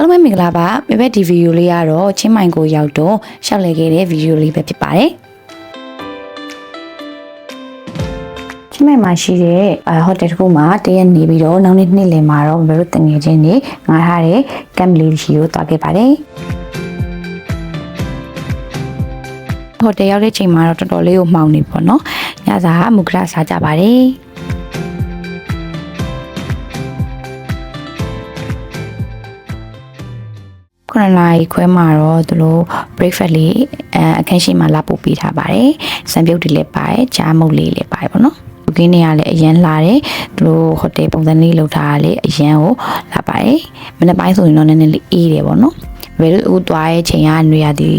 အားလုံးပဲမင်္ဂလာပါပြပက်ဒီဗီဒီယိုလေးကတော့ချင်းမိုင်ကိုရောက်တော့ရှောက်လဲခဲ့တဲ့ဗီဒီယိုလေးပဲဖြစ်ပါတယ်ချင်းမိုင်မှာရှိတဲ့ဟိုတယ်တစ်ခုမှာတရက်နေပြီးတော့နောက်နေ့နေ့လယ်မှာတော့ဘယ်လိုတငယ်ချင်းတွေငားထားတဲ့ကမ်လေးရှိကိုတွားခဲ့ပါတယ်ဟိုတယ်ရောက်တဲ့ချိန်မှာတော့တော်တော်လေးကိုမှောင်နေပေါ့နော်ညစာကမုကရစားကြပါတယ် ခုနစ်နာရီခွဲမှာတော့သူတို့ breakfast လေးအဲအခန်းရှိမှာလာပို့ပေးထားပါတယ်။စံပြုတ်တွေလည်းပါတယ်၊ကြားမုတ်လေးလည်းပါတယ်ပေါ့နော်။ဘုကင်းတွေကလည်းအရန်လာတယ်။သူတို့ဟိုတယ်ပုံစံလေးလုပ်ထားတာလည်းအရန်ကိုလာပါတယ်။မနေ့ပိုင်းဆိုရင်တော့နည်းနည်းလေးအေးတယ်ပေါ့နော်။ဘယ်လိုအခုသွားရဲ့ချိန်ကနေရာဒီ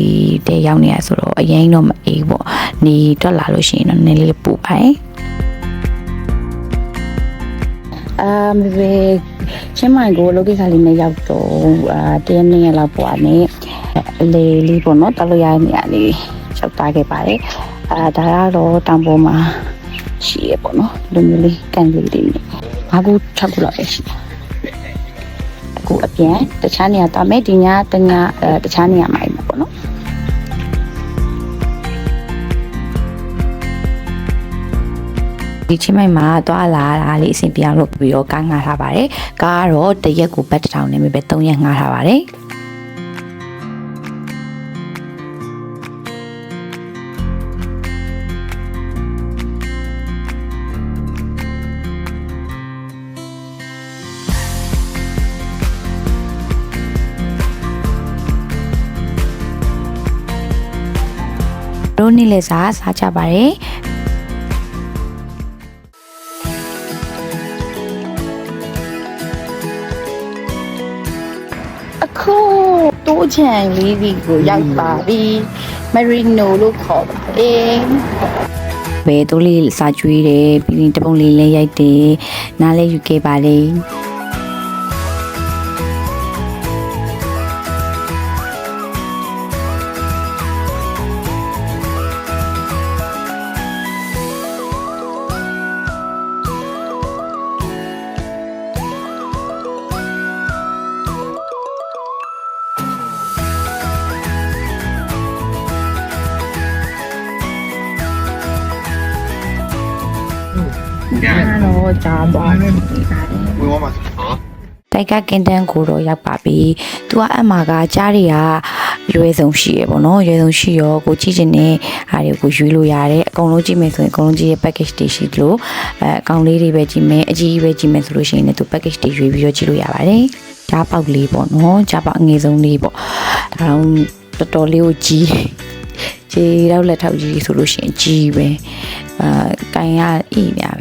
တဲ့ရောက်နေရဆိုတော့အရင်တော့မအေးပေါ့။နေတွက်လာလို့ရှိရင်တော့နည်းနည်းလေးပူပါတယ်။ အာမဘေချင်းမိုင်ကိုလောကိစ္စလေးနဲ့ရောက်တော့အာတရက်နေ့ရက်လောက်ပွားနေအလေလေးပေါ့နော်တလို့ရတဲ့နေရာလေးရောက်သွားခဲ့ပါတယ်အာဒါကတော့တောင်ပေါ်မှာရှိရပေါ့နော်လူမျိုးလေးကန်လေးတွေနဲ့ငါကူ၆ခုလောက်ပဲရှိတယ်အခုအပြန်တခြားနေရာသွားမယ်ဒီညတညအဲတခြားနေရာမှာ ဒီချင်းမိုင်မှာသွားလာတာလေးအဆင်ပြေအောင်လုပ်ပြီးတော့ကားငှားထားပါတယ်။ကားကတော့တစ်ရက်ကိုဘတ်တစ်ထောင်နဲ့ပဲ3ရက်ငှားထားပါတယ်။တို့နေ့လည်းစားစားကြပါတယ် တိုးချံလေးဒီကိုရောက်ပါပြီမရီနိုလို့ခေါ်ပါတယ်ဘယ်တိုးလေးစားကျွေးတယ်ပြီးရင်တပုံလေးလည်းရိုက်တယ်နားလည်းယူခဲ့ပါလေအား တော့ကြားသွားတယ်ဝင်သွားမှာဟောတိုက်ကကင်တန်းကိုတော့ရောက်ပါပြီ။ तू ကအမှကကြားတွေကရွယ်စုံရှိရပေါ့နော်။ရွယ်စုံရှိရောကိုကြည့်ချင်တဲ့ဟာတွေကိုရွေးလို့ရတယ်။အကုန်လုံးကြည့်မယ်ဆိုရင်အကုန်လုံးကြည့်ရဲ့ package တွေရှိသလိုအဲအကောင်လေးတွေပဲကြည့်မယ်အကြီးကြီးပဲကြည့်မယ်ဆိုလို့ရှိရင်လည်း तू package တွေရွေးပြီးတော့ကြည့်လို့ရပါတယ်။ကြားပေါက်လေးပေါ့နော်။ကြားပေါက်အငယ်ဆုံးလေးပေါ့။ဒါတော့တော်တော်လေးကိုကြီးခြေတော့လက်ထောက်ကြီးဆိုလို့ရှိရင်ကြီးပဲ။အာကန်ရအိနေရပဲ။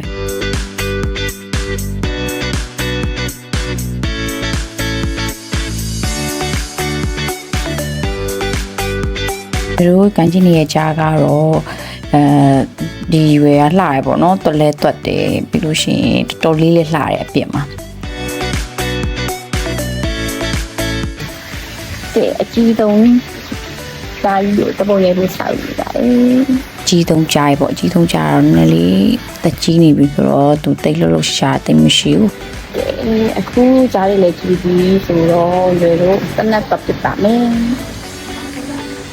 တို့ကန်ချင်းနေရဲ့ကြားကတော့အဲဒီရွယ်ကလှရပေါ့နော်တော်လဲတွတ်တယ်ပြီးလို့ရှိရင်တော်တော်လေးလေးလှတယ်အပြင်မှာတဲ့အကြီးဆုံးဒါကြီးကိုတပုံရဲလို့ဆောက်ယူတာလေကြီးတုံးကြားပေါ့အကြီးတုံးကြားတော့နည်းနည်းလေးတက်ကြီးနေပြီဆိုတော့သူတိတ်လို့လို့ရှာတိတ်မရှိဘူးအခုကြားရလေကြီးပြီးဆိုတော့လေတော့တနက်ပတ်ပြပါမယ်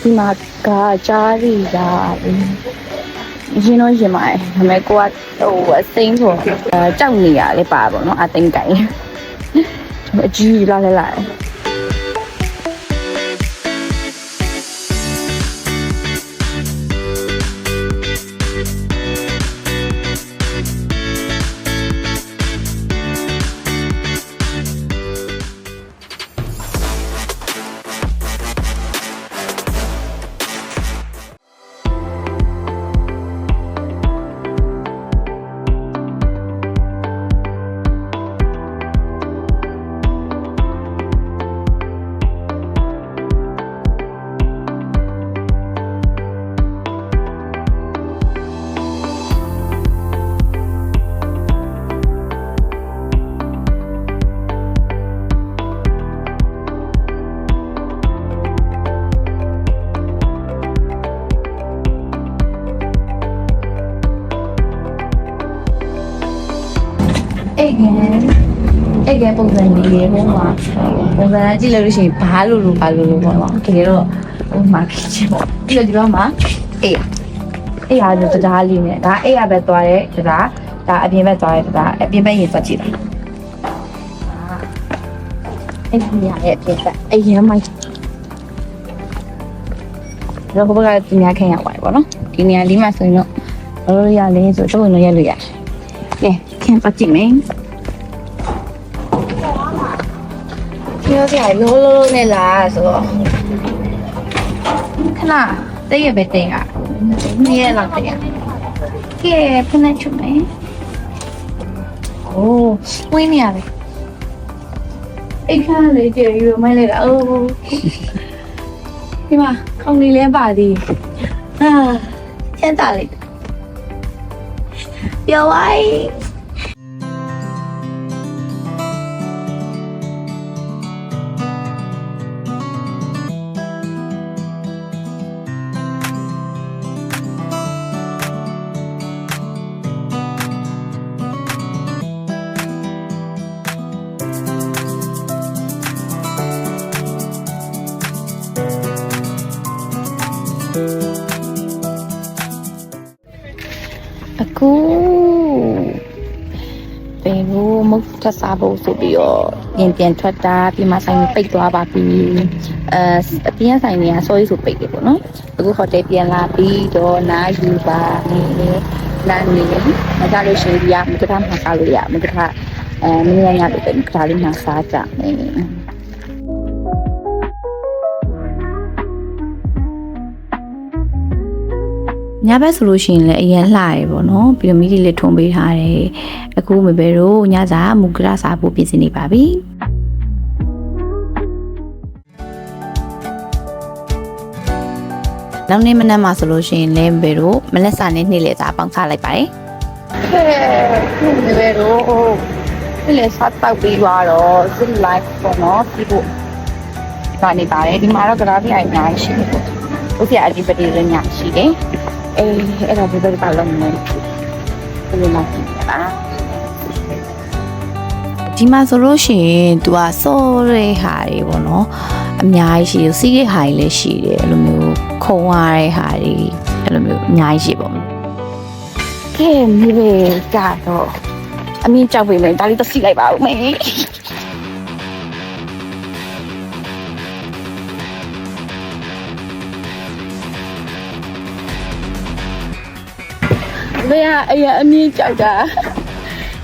ဒီမှာကကြားရီလာရင်တော့ရင်ပါတယ်ဒါပေမဲ့ကိုကဟိုအစိမ်းဆိုအဲကြောက်နေရလဲပါပါတော့အသိမ့်တိုင်အကြီးလာလဲလာတယ် ကပုံစံလေးရေဟိုမှာပုံစံကြည့်လို့ရှိရင်ဘာလို့လို့ဘာလို့လို့ပေါ့နော်တကယ်တော့ဟိုမှာဖြစ်ချင်ပေါ့ပြီးတော့ဒီဘက်မှာအေးအေးဟာဆိုတရားလေးနဲ့ဒါအေးရပဲသွားတဲ့တရားဒါအပြင်ဘက်သွားတဲ့တရားအပြင်ဘက်ရင်သွားကြည့်တာအဲ့ဒီရရဲ့အပြင်ဘက်အရင်မိုက်တော့ဘက်ကဒီညာခင်းရပါတယ်ပေါ့နော်ဒီနေရာလေးမှာဆိုရင်တော့ဘာလို့ရလဲဆိုတော့တော့ရလို့ရတယ်ကဲခင်းပတ်ကြည့်မယ် ပြောကြရလုံးလုံးလုံးနဲ့လာဆိုတော့ခဏတိတ်ရပဲတိတ်ရနေရလောက်တိတ်ရကဲဖနေချုံမယ်โอ้ဝင်းနေရတယ်အိတ်ခါလေးကြည့်ရမိုင်းလိုက်တာအိုးဒီမှာခေါင်းလေးလဲပါသေးအာချမ်းသာလိုက်ပျော်ဝိုင်း အခုဘယ်လိုမုတ်ထစားဖို့ဆိုပြီးတော့ပြင်ပြန်ထွက်တာပြင်မဆိုင်ပိတ်သွားပါပြီအဲအပြင်ဆိုင်တွေကဆောရီဆိုပိတ်တယ်ပေါ့နော်အခုဟိုတယ်ပြန်လာပြီးတော့နားယူပါနေနားနေမကြလို့ရှိရင်ဒီကမကထားမှာစားလို့ရမကထားအဲမင်းရရလို့ပဲမကထားလေးမှာစားကြမယ် ညဘက်ဆိုလို့ရှိရင်လည်းအရင်လှရပေါ့နော်ပြီးတော့မိတီလေးထုံပေးထားတယ်အခုမပဲတော့ညစာမူကရစားဖို့ပြင်ဆင်နေပါပြီနောက်နေ့မနက်မှာဆိုလို့ရှိရင်လည်းမပဲတော့မလက်စာနဲ့နေ့လေစာပေါင်းစားလိုက်ပါတယ်ဟဲ့မပဲတော့နေ့လေစာတောက်ပြီးသွားတော့ zip life ပေါ့နော်ပြီးဖို့ကနေပါတယ်ဒီမှာတော့ graphic အများကြီးရှိတယ်ပေါ့ဥစ္စာအဒီပတိလည်းညာရှိတယ် အေးအဲ့ဒါဘယ်ဘက်ပါလုံးလဲဘယ်လိုလဲပါဒီမှာဆိုလို့ရှိရင် तू อ่ะစောတဲ့ဟာတွေပေါ့နော်အများကြီးရှိတယ်စီးတဲ့ဟာတွေလည်းရှိတယ်အဲ့လိုမျိုးခုံရတဲ့ဟာတွေအဲ့လိုမျိုးအများကြီးရှိပေါ့ကဲမိဘကတော့အမြင့်ကြောက်ပေမဲ့ဒါလေးတော့စီးလိုက်ပါဦးမေ ဘယ်ကအရင်အမြင့်ကြောက်တာ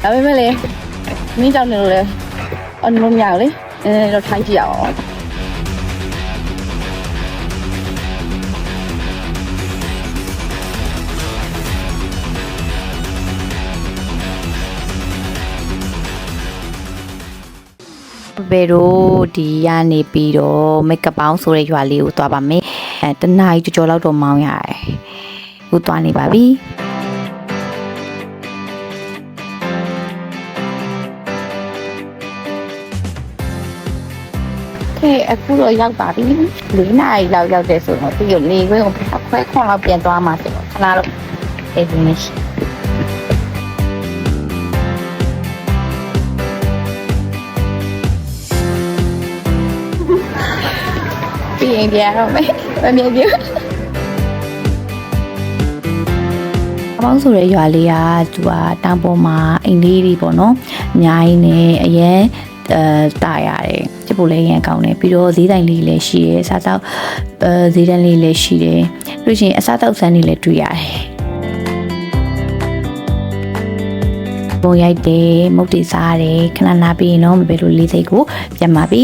ဒါပေမဲ့လေအမြင့်ကြောက်နေလို့လေအနုံမြောက်လေအဲတော့ထိုင်းကြည့်ရအောင်ဘယ်တော့ဒီကနေပြီးတော့မိတ်ကပ်ပေါင်းဆိုတဲ့ရွာလေးကိုသွားပါမယ်အဲတနားကြီးကြော်လောက်တော့မောင်းရတယ်ခုသွားနေပါပြီ ကဲအခုတော့ရောက်ပါပြီ၄နာရီလောက်ရောက်တယ်ဆိုတော့ပြီးတော့လေခွင်းကိုခွဲခွန်လောက်ပြန်သွားမှာဆိုတော့ခဏတော့အဲဒီမရှိပြီးရင်ပြန်တော့မယ်မမြင်ဘူးအပေါင်းဆိုတဲ့ရွာလေးကသူကတောင်ပေါ်မှာအိမ်လေးတွေပေါ့နော်အများကြီးနဲ့အရင်အဲတာရတယ် ချစ်ဖို့လည်းအရင်ကောင်းတယ်ပြီးတော့ဈေးတိုင်လေးလည်းရှိတယ်စားတော့အဲဈေးတန်းလေးလည်းရှိတယ်ပြီးလို့ရှိရင်အစားတောက်ဆန်းတွေလည်းတွေ့ရတယ်ပုံရိုက်တယ်မုတ်တိစားတယ်ခဏနာပြီးရင်တော့မဘယ်လိုလေးစိတ်ကိုပြန်ပါပြီ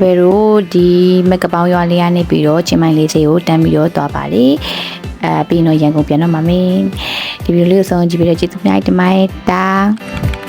ဘယ်လိုဒီမက်ကပောင်းရွာလေးကနေပြီးတော့ချင်းမိုင်လေးစိတ်ကိုတန်းပြီးတော့သွားပါလေအဲပြီးရင်တော့ရန်ကုန်ပြန်တော့မှာမင်းဒီဗီဒီယိုလေးကိုဆုံးကြည့်ပြီးတော့ကျေးဇူးများတင်ပါတယ်တာ